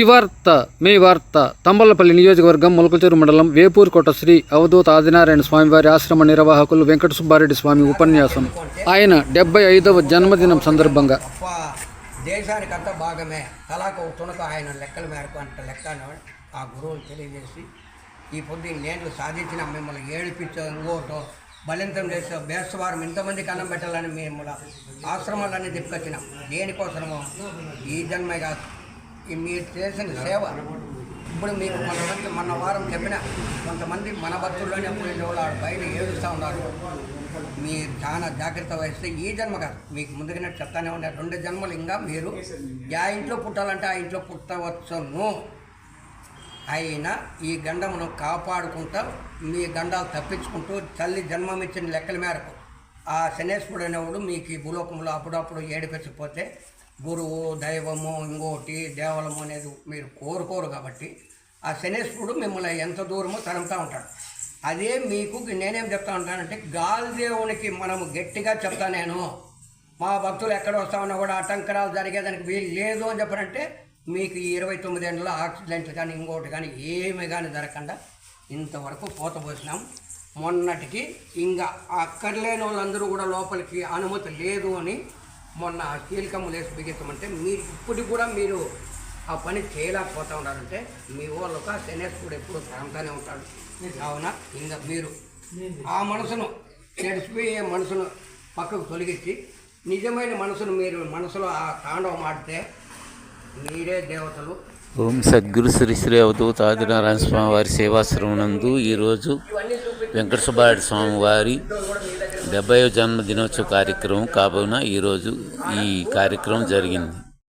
శివార్త మీ వార్త తంబలపల్లి నియోజకవర్గం ములకలచెరు మండలం వేపూరుకోట శ్రీ అవధూత ఆదినారాయణ స్వామివారి ఆశ్రమ నిర్వాహకులు వెంకట సుబ్బారెడ్డి స్వామి ఉపన్యాసం. ఆయన డెబ్బై ఐదవ జన్మదినం సందర్భంగా. దేశానికంతా భాగమే. తలాకు తుణక తునక ఆయన లెక్కల మేరకు అంత లెక్క ఆ గురువులు తెలియజేసి ఈ పొద్దు నేను సాధించిన మిమ్మల్ని ఏడిపించో ఇంకోటో బలింతం చేసే బేస్తవారం ఇంతమంది కన్నం పెట్టాలని మిమ్మల్ని ఆశ్రమాలన్నీ తిప్పుకొచ్చినాం. దేనికోసమో ఈ జన్మే కాదు మీరు చేసిన సేవ. ఇప్పుడు మీకు కొంతమంది మొన్న వారం చెప్పిన కొంతమంది మన భక్తుల్లోనే ఎప్పుడు వాళ్ళు ఆడ బయట ఏడుస్తూ ఉన్నారు. మీరు చాలా జాగ్రత్త వహిస్తే ఈ జన్మ కాదు. మీకు ముందుగానే చెప్తానే ఉన్నారు రెండు జన్మలు ఇంకా మీరు యా ఇంట్లో పుట్టాలంటే ఆ ఇంట్లో పుట్టవచ్చును. అయినా ఈ గండమును కాపాడుకుంటూ మీ గండాలు తప్పించుకుంటూ తల్లి జన్మమిచ్చిన లెక్కల మేరకు ఆ శనేశ్వరుడు అనేవాడు మీకు ఈ భూలోకంలో అప్పుడప్పుడు ఏడిపించకపోతే గురువు దైవము ఇంకోటి దేవలము అనేది మీరు కోరుకోరు కాబట్టి ఆ శనేశ్వరుడు మిమ్మల్ని ఎంత దూరమో తరుముతూ ఉంటాడు. అదే మీకు నేనేం చెప్తా ఉంటానంటే గాలిదేవునికి మనము గట్టిగా చెప్తా నేను. మా భక్తులు ఎక్కడ వస్తామన్నా కూడా ఆటంకరాలు జరిగేదానికి వీలు లేదు అని చెప్పారంటే మీకు ఈ ఇరవై తొమ్మిది ఏళ్ళలో యాక్సిడెంట్లు కానీ ఇంకోటి కానీ ఏమి కానీ జరగకుండా ఇంతవరకు పోత పోసినాం. మొన్నటికి ఇంకా అక్కర్లేని వాళ్ళందరూ కూడా లోపలికి అనుమతి లేదు అని మొన్న కీలకమ్మ లేసి బిగించమంటే మీరు ఇప్పటికి కూడా మీరు ఆ పని చేయలేకపోతా ఉన్నారంటే మీ వాళ్ళకు శనేశ్వరుడు ఎప్పుడు ప్రాంతానే ఉంటాడు. కావున ఇంకా మీరు ఆ మనసును చెడిచిపోయే మనసును పక్కకు తొలగించి నిజమైన మనసును మీరు మనసులో ఆ తాండవం ఆడితే మీరే దేవతలు. ఓం సద్గురు శ్రీ శ్రీ అవధూత ఆదినారాయణ స్వామి వారి సేవాశ్రమం నందు ఈరోజు వెంకట సుబ్బారెడ్డి స్వామి వారి డెబ్బై జన్మదినోత్సవ కార్యక్రమం కావున ఈరోజు ఈ కార్యక్రమం జరిగింది.